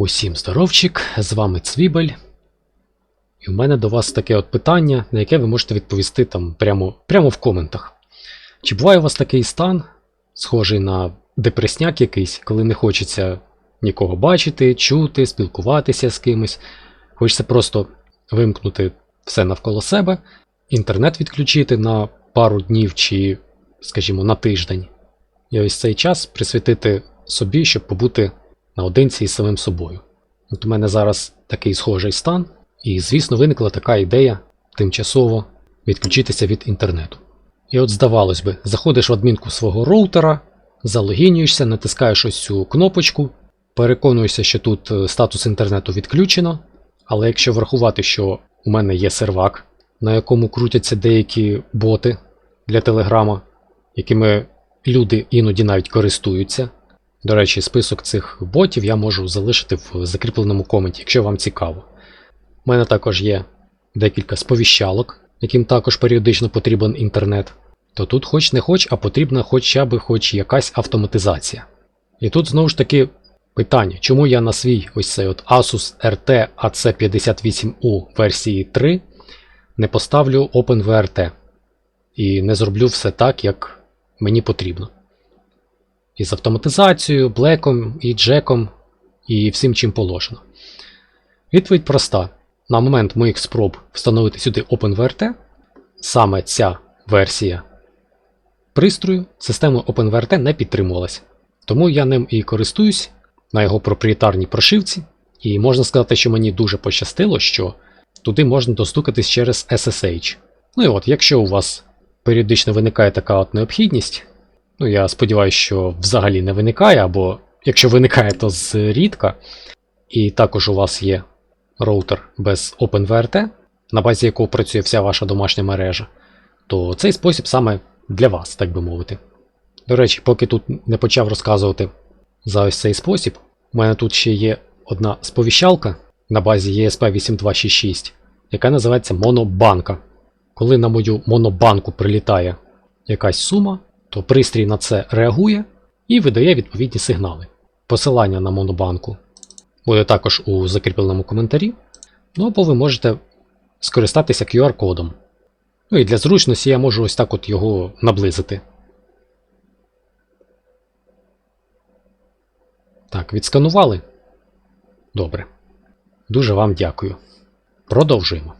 Усім здоровчик, з вами Цвібель. І в мене до вас таке от питання, на яке ви можете відповісти там прямо, прямо в коментах. Чи буває у вас такий стан, схожий на депресняк якийсь, коли не хочеться нікого бачити, чути, спілкуватися з кимось? Хочеться просто вимкнути все навколо себе, інтернет відключити на пару днів чи, скажімо, на тиждень. І ось цей час присвятити собі, щоб побути наодинці із самим собою. От у мене зараз такий схожий стан, і, звісно, виникла така ідея тимчасово відключитися від інтернету. І от, здавалось би, заходиш в адмінку свого роутера, залогінюєшся, натискаєш ось цю кнопочку, переконуєшся, що тут е, статус інтернету відключено. Але якщо врахувати, що у мене є сервак, на якому крутяться деякі боти для телеграма, якими люди іноді навіть користуються. До речі, список цих ботів я можу залишити в закріпленому коменті, якщо вам цікаво. У мене також є декілька сповіщалок, яким також періодично потрібен інтернет. То тут хоч не хоч, а потрібна хоча б хоч якась автоматизація. І тут знову ж таки питання, чому я на свій ось цей от Asus RT AC58U версії 3 не поставлю OpenVRT і не зроблю все так, як мені потрібно. І з автоматизацією, блеком, і джеком, і всім чим положено. Відповідь проста. На момент моїх спроб встановити сюди OpenVRT, саме ця версія пристрою системою OpenVRT не підтримувалася. Тому я ним і користуюсь на його проприєтарній прошивці. І можна сказати, що мені дуже пощастило, що туди можна достукатись через SSH. Ну і от, якщо у вас періодично виникає така от необхідність, ну я сподіваюся, що взагалі не виникає, або якщо виникає, то зрідка, і також у вас є роутер без OpenVRT, на базі якого працює вся ваша домашня мережа, то цей спосіб саме для вас, так би мовити. До речі, поки тут не почав розказувати за ось цей спосіб, у мене тут ще є одна сповіщалка на базі ESP8266, яка називається Монобанка. Коли на мою монобанку прилітає якась сума, то пристрій на це реагує і видає відповідні сигнали. Посилання на монобанку буде також у закріпленому коментарі. Ну або ви можете скористатися QR-кодом. Ну і для зручності я можу ось так от його наблизити. Так, відсканували? Добре. Дуже вам дякую. Продовжуємо.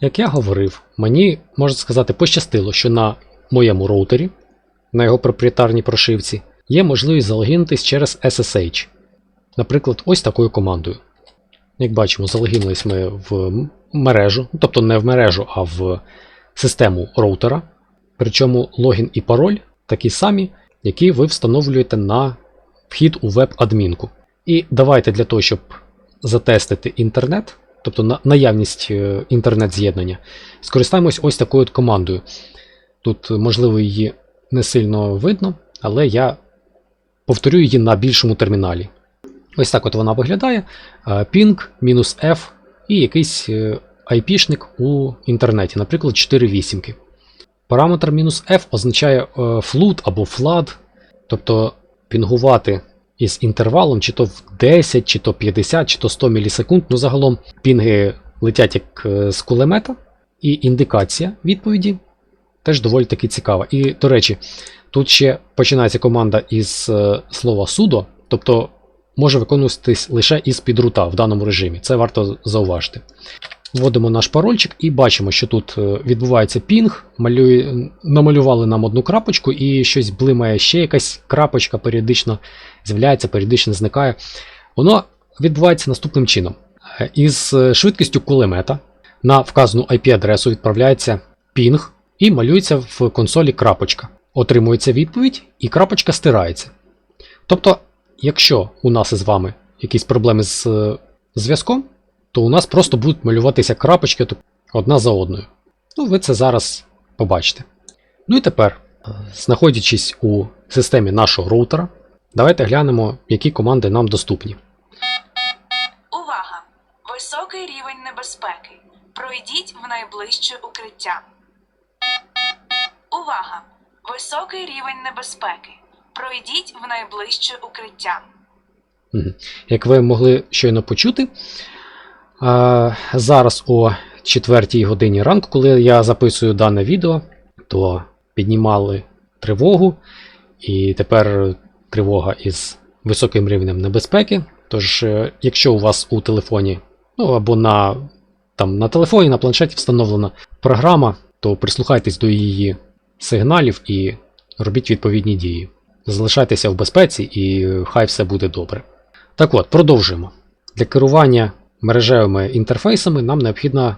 Як я говорив, мені, можна сказати, пощастило, що на моєму роутері, на його проприєтарній прошивці, є можливість залогінитись через SSH. Наприклад, ось такою командою. Як бачимо, залогінились ми в мережу, ну, тобто не в мережу, а в систему роутера. Причому логін і пароль такі самі, які ви встановлюєте на вхід у веб-адмінку. І давайте для того, щоб затестити інтернет, тобто на наявність е, інтернет-з'єднання, скористаємось ось такою от командою. Тут, можливо, її не сильно видно, але я повторю її на більшому терміналі. Ось так от вона виглядає: е, ping мінус F і якийсь е, IP-шник у інтернеті, наприклад, 4 вісімки. Параметр мінус F означає flood або flood, тобто пінгувати із інтервалом, чи то в 10, чи то 50, чи то 100 мілісекунд. Ну, загалом пінги летять як е, з кулемета, і індикація відповіді теж доволі таки цікава. І, до речі, тут ще починається команда із е, слова sudo, тобто може виконуватись лише із підрута в даному режимі. Це варто зауважити. Вводимо наш парольчик і бачимо, що тут е, відбувається пінг, малює, намалювали нам одну крапочку, і щось блимає ще якась крапочка, періодично з'являється, періодично зникає. Воно відбувається наступним чином. Е, Із швидкістю кулемета на вказану IP-адресу відправляється пінг і малюється в консолі крапочка. Отримується відповідь, і крапочка стирається. Тобто, якщо у нас із вами якісь проблеми з е, зв'язком, то у нас просто будуть малюватися крапочки одна за одною. Ну, ви це зараз побачите. Ну і тепер, е, знаходячись у системі нашого роутера, давайте глянемо, які команди нам доступні. Увага! Високий рівень небезпеки. Пройдіть в найближче укриття. Увага! Високий рівень небезпеки. Пройдіть в найближче укриття. Як ви могли щойно почути, зараз о 4 годині ранку, коли я записую дане відео, то піднімали тривогу, і тепер тривога із високим рівнем небезпеки. Тож, е, якщо у вас у телефоні, ну або на, там, на телефоні, на планшеті встановлена програма, то прислухайтесь до її сигналів і робіть відповідні дії. Залишайтеся в безпеці і хай все буде добре. Так от, продовжуємо. Для керування мережевими інтерфейсами нам необхідна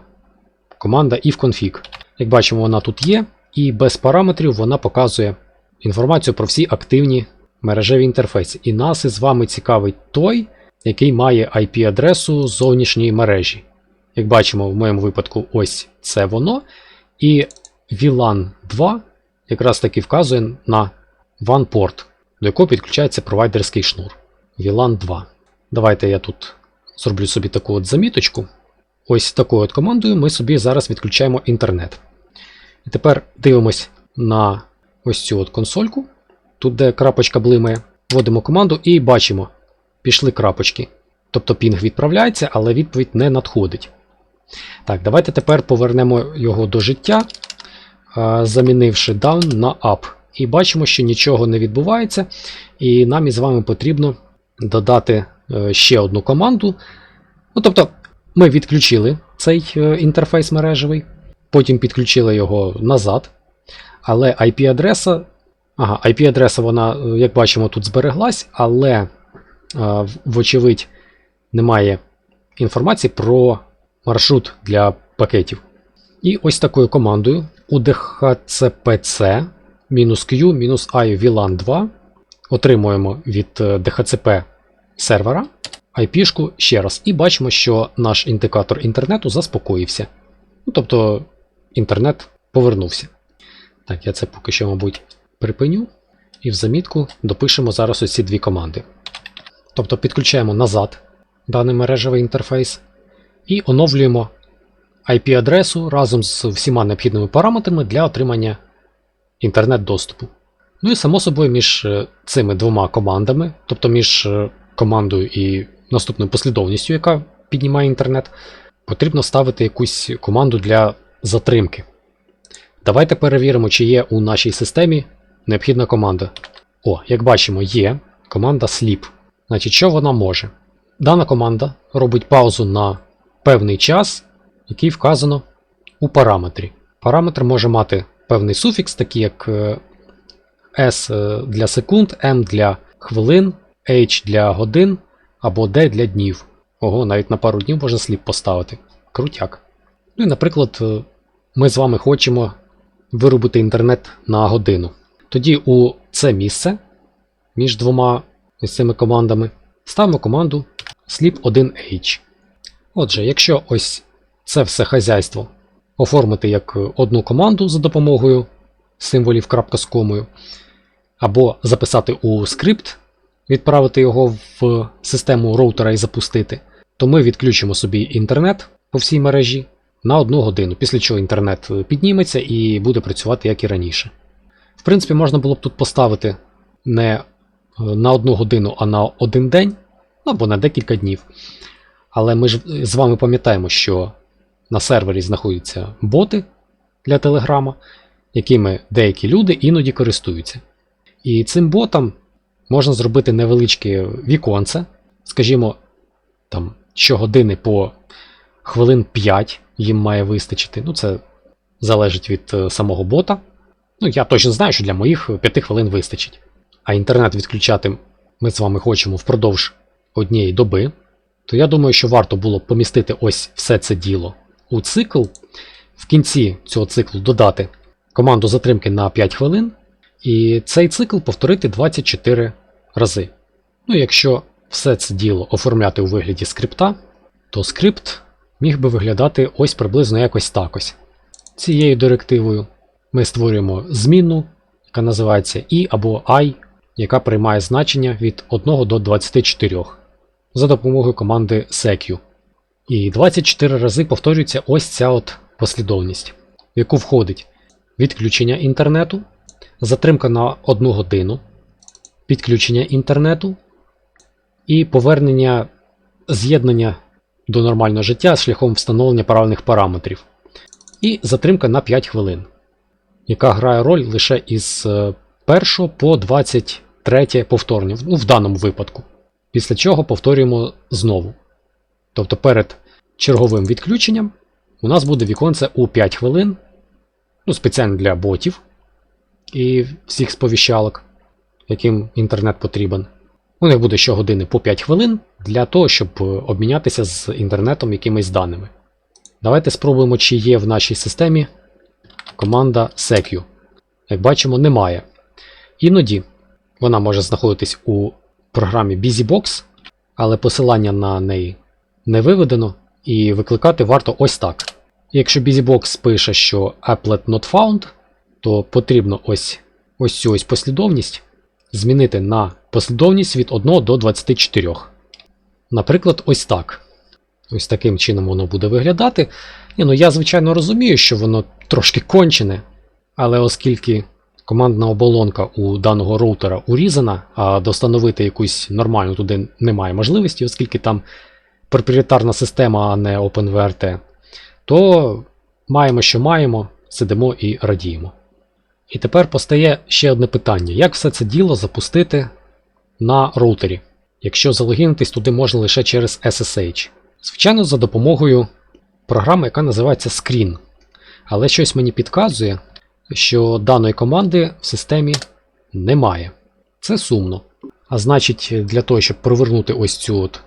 команда ifconfig. Як бачимо, вона тут є, і без параметрів вона показує інформацію про всі активні мережеві інтерфейси. І нас із вами цікавить той, який має IP-адресу зовнішньої мережі. Як бачимо, в моєму випадку, ось це воно. І VLAN 2 якраз таки вказує на порт, до якого підключається провайдерський шнур. VLAN 2. Давайте я тут зроблю собі таку от заміточку. Ось такою от командою ми собі зараз відключаємо інтернет. І тепер дивимось на ось цю от консольку. Тут, де крапочка блимає, вводимо команду і бачимо, пішли крапочки. Тобто пінг відправляється, але відповідь не надходить. Так, давайте тепер повернемо його до життя, замінивши down на up. І бачимо, що нічого не відбувається, і нам із вами потрібно додати е, ще одну команду. Ну, тобто, ми відключили цей е, інтерфейс мережевий, потім підключили його назад. Але IP-адреса, ага, IP-адреса, вона, е, як бачимо, тут збереглась, але, е, вочевидь, немає інформації про маршрут для пакетів. І ось такою командою udhcpc q мінус i VLAN 2 отримуємо від е, DHCP сервера IP-шку ще раз. І бачимо, що наш індикатор інтернету заспокоївся. Ну, тобто інтернет повернувся. Так, я це поки що, мабуть, припиню. І в замітку допишемо зараз ось ці дві команди. Тобто підключаємо назад даний мережевий інтерфейс і оновлюємо IP-адресу разом з всіма необхідними параметрами для отримання інтернет-доступу. Ну і само собою між е, цими двома командами, тобто між е, командою і наступною послідовністю, яка піднімає інтернет, потрібно ставити якусь команду для затримки. Давайте перевіримо, чи є у нашій системі необхідна команда. О, як бачимо, є команда sleep. Значить, що вона може? Дана команда робить паузу на певний час, який вказано у параметрі. Параметр може мати певний суфікс, такий як е, S е, для секунд, M для хвилин, H для годин або D для днів. Ого, навіть на пару днів можна сліп поставити. Крутяк. Ну і, наприклад, е, ми з вами хочемо виробити інтернет на годину. Тоді у це місце між двома цими командами ставимо команду sleep1h. Отже, якщо ось це все хазяйство оформити як одну команду за допомогою символів крапка з комою, або записати у скрипт, відправити його в систему роутера і запустити, то ми відключимо собі інтернет по всій мережі на одну годину, після чого інтернет підніметься і буде працювати як і раніше. В принципі, можна було б тут поставити не е, на одну годину, а на один день, ну, або на декілька днів. Але ми ж з вами пам'ятаємо, що на сервері знаходяться боти для Телеграма, якими деякі люди іноді користуються. І цим ботам можна зробити невеличке віконце, скажімо, там щогодини по хвилин 5 їм має вистачити. Ну, це залежить від е, самого бота. Ну, я точно знаю, що для моїх 5 хвилин вистачить. А інтернет відключати ми з вами хочемо впродовж однієї доби. То я думаю, що варто було помістити ось все це діло у цикл. В кінці цього циклу додати команду затримки на 5 хвилин. І цей цикл повторити 24 рази. Ну, якщо все це діло оформляти у вигляді скрипта, то скрипт міг би виглядати ось приблизно якось так ось. Цією директивою ми створюємо змінну, яка називається і або i, яка приймає значення від 1 до 24 за допомогою команди secu. І 24 рази повторюється ось ця от послідовність, в яку входить відключення інтернету, затримка на 1 годину, підключення інтернету, і повернення з'єднання до нормального життя шляхом встановлення правильних параметрів. І затримка на 5 хвилин, яка грає роль лише із 1 по 23 повторення, ну, в даному випадку. Після чого повторюємо знову. Тобто перед черговим відключенням у нас буде віконце у 5 хвилин, ну, спеціально для ботів і всіх сповіщалок, яким інтернет потрібен. У них буде щогодини по 5 хвилин для того, щоб е, обмінятися з інтернетом якимись даними. Давайте спробуємо, чи є в нашій системі команда secu. Як бачимо, немає. Іноді вона може знаходитись у програмі BusyBox, але посилання на неї не виведено, і викликати варто ось так. Якщо BusyBox пише, що applet not found, то потрібно ось, ось цю ось послідовність змінити на послідовність від 1 до 24. Наприклад, ось так. Ось таким чином воно буде виглядати. Ні, ну я, звичайно, розумію, що воно трошки кончене, але оскільки командна оболонка у даного роутера урізана, а достановити якусь нормальну туди немає можливості, оскільки там проприєтарна система, а не OpenVRT, то маємо, що маємо, сидимо і радіємо. І тепер постає ще одне питання: як все це діло запустити на роутері, якщо залогінитись туди можна лише через SSH? Звичайно, за допомогою програми, яка називається Screen. Але щось мені підказує, що даної команди в системі немає. Це сумно. А значить, для того, щоб провернути ось цю от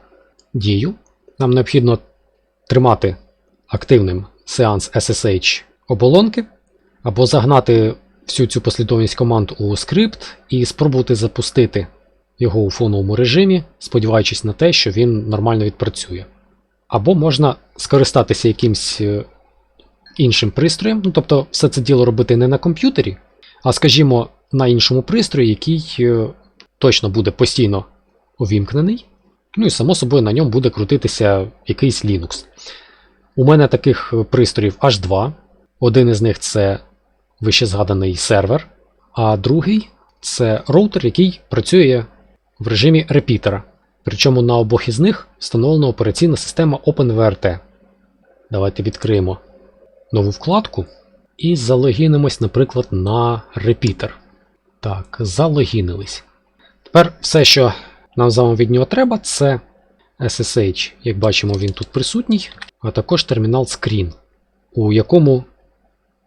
дію, нам необхідно тримати активним сеанс SSH оболонки, або загнати всю цю послідовність команд у скрипт і спробувати запустити його у фоновому режимі, сподіваючись на те, що він нормально відпрацює. Або можна скористатися якимсь е, іншим пристроєм, ну тобто все це діло робити не на комп'ютері, а скажімо, на іншому пристрої, який е, точно буде постійно увімкнений. Ну і само собою на ньому буде крутитися якийсь Linux. У мене таких пристроїв аж два. Один із них це вище згаданий сервер, а другий це роутер, який працює в режимі репітера. Причому на обох із них встановлена операційна система OpenVRT. Давайте відкриємо нову вкладку і залогінимось, наприклад, на репітер. Так, залогінились. Тепер все, що нам з вами від нього треба, це SSH. Як бачимо, він тут присутній, а також термінал Screen, у якому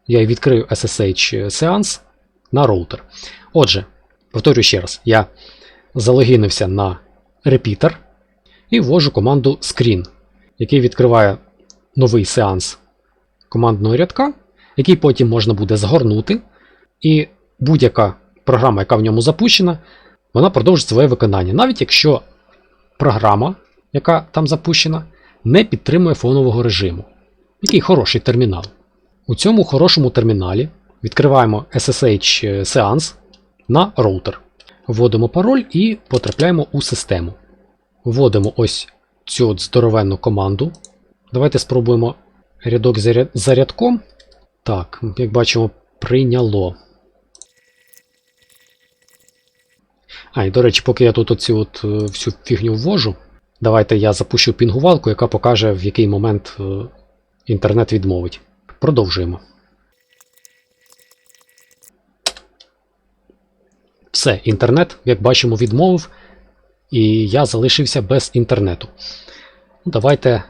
я відкрию SSH сеанс на роутер. Отже, повторюю ще раз, я залогінився на репітер і ввожу команду screen, який відкриває новий сеанс командного рядка, який потім можна буде згорнути, і будь-яка програма, яка в ньому запущена, вона продовжить своє виконання, навіть якщо програма, яка там запущена, не підтримує фонового режиму. Який хороший термінал. У цьому хорошому терміналі відкриваємо SSH сеанс на роутер. Вводимо пароль і потрапляємо у систему. Вводимо ось цю здоровенну команду. Давайте спробуємо рядок за рядком. Так, як бачимо, прийняло. А, і до речі, поки я тут оцю от е, всю фігню ввожу, давайте я запущу пінгувалку, яка покаже, в який момент е, інтернет відмовить. Продовжуємо. Все, інтернет, як бачимо, відмовив, і я залишився без інтернету. Ну, Давайте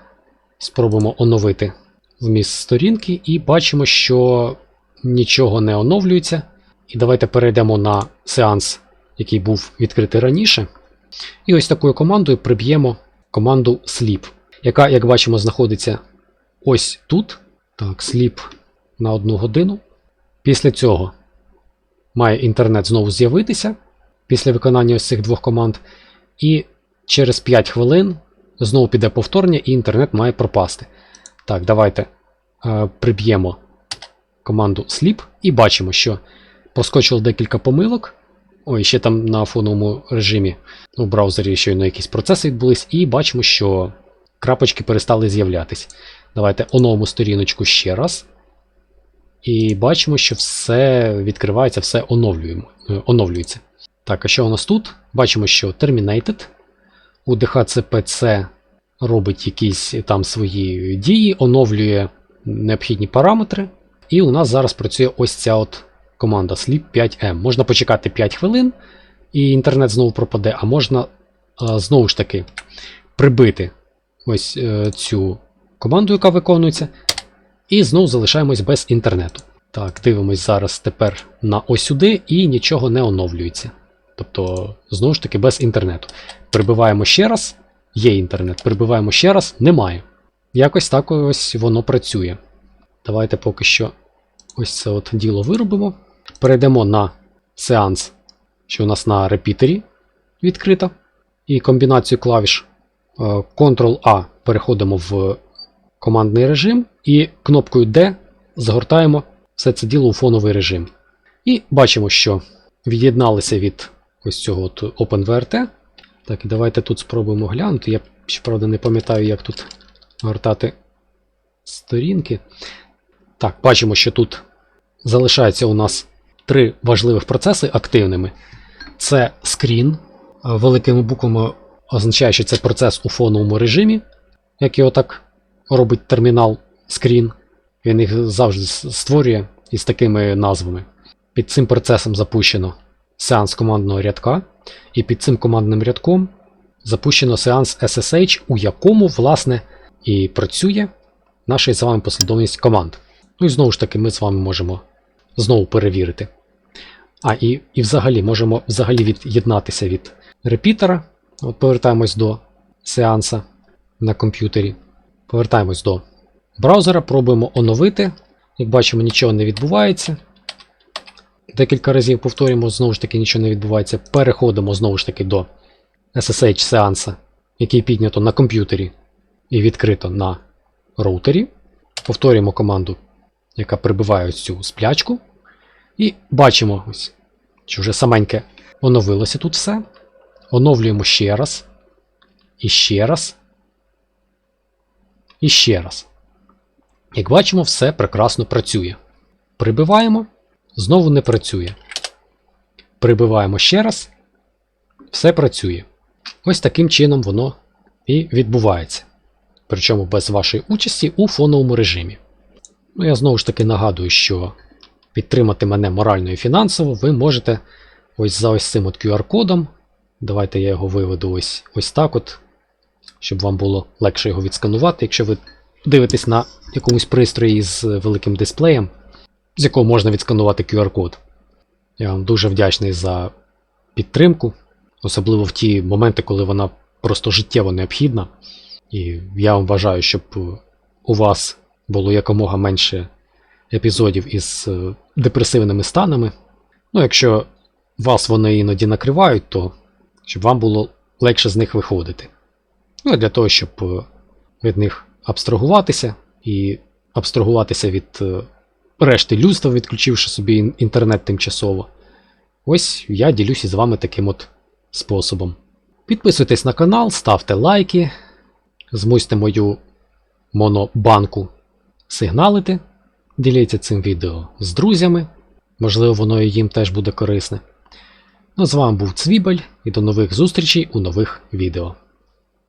спробуємо оновити вміст сторінки, і бачимо, що нічого не оновлюється. І давайте перейдемо на сеанс, який був відкритий раніше. І ось такою командою приб'ємо команду sleep, яка, як бачимо, знаходиться ось тут. Так, sleep на одну годину. Після цього має інтернет знову з'явитися після виконання ось цих двох команд. І через 5 хвилин знову піде повторення, і інтернет має пропасти. Так, давайте е, приб'ємо команду sleep і бачимо, що поскочило декілька помилок. Ой, ще там на фоновому режимі у браузері щойно якісь процеси відбулись, і бачимо, що крапочки перестали з'являтись. Давайте оновимо сторіночку ще раз. І бачимо, що все відкривається, все е, оновлюється. Так, а що у нас тут? Бачимо, що Terminated. у DHCPC робить якісь там свої дії, оновлює необхідні параметри. І у нас зараз працює ось ця от команда sleep 5m. Можна почекати 5 хвилин, і інтернет знову пропаде, а можна а, знову ж таки прибити ось е, цю команду, яка виконується, і знову залишаємось без інтернету. Так, дивимось зараз тепер на ось сюди і нічого не оновлюється. Тобто, знову ж таки, без інтернету. Прибиваємо ще раз, є інтернет. Прибиваємо ще раз, немає. Якось так ось воно працює. Давайте поки що ось це от діло виробимо. Перейдемо на сеанс, що у нас на репітері відкрито. І комбінацію клавіш е, Ctrl-A переходимо в командний режим і кнопкою D загортаємо все це діло у фоновий режим. І бачимо, що від'єдналися від ось цього от OpenVRT. Так, давайте тут спробуємо глянути. Я щоправда не пам'ятаю, як тут гортати сторінки. Так, бачимо, що тут залишається у нас три важливих процеси активними. Це скрін. е, Великими буквами означає, що це процес у фоновому режимі, як його так робить термінал скрін. Він їх завжди створює із такими назвами. Під цим процесом запущено сеанс командного рядка, і під цим командним рядком запущено сеанс SSH, у якому, власне, і працює наша з вами послідовність команд. Ну і знову ж таки, ми з вами можемо знову перевірити. А, і, і взагалі можемо взагалі від'єднатися від репітера. От повертаємось до сеанса на комп'ютері. Повертаємось до браузера, пробуємо оновити. Як бачимо, нічого не відбувається. Декілька разів повторюємо, знову ж таки нічого не відбувається. Переходимо знову ж таки до SSH сеанса, який піднято на комп'ютері і відкрито на роутері. Повторюємо команду, яка прибиває ось цю сплячку. І бачимо, ось, вже саменьке оновилося тут все. Оновлюємо ще раз. І ще раз. І ще раз. Як бачимо, все прекрасно працює. Прибиваємо, знову не працює. Прибиваємо ще раз. Все працює. Ось таким чином воно і відбувається. Причому без вашої участі у фоновому режимі. Ну, я знову ж таки нагадую, що підтримати мене морально і фінансово ви можете ось за ось цим от QR-кодом. Давайте я його виведу ось, ось так от, щоб вам було легше його відсканувати. Якщо ви дивитесь на якомусь пристрої з великим дисплеєм, з якого можна відсканувати QR-код. Я вам дуже вдячний за підтримку, особливо в ті моменти, коли вона просто життєво необхідна. І я вам бажаю, щоб у вас було якомога менше епізодів із е, депресивними станами. Ну, якщо вас вони іноді накривають, то щоб вам було легше з них виходити. Ну, для того, щоб е, від них абстрагуватися і абстрагуватися від е, решти людства, відключивши собі інтернет тимчасово. Ось я ділюся з вами таким от способом. Підписуйтесь на канал, ставте лайки, змусьте мою монобанку сигналити, діліться цим відео з друзями, можливо, воно і їм теж буде корисне. Ну, з вами був Цвібель і до нових зустрічей у нових відео.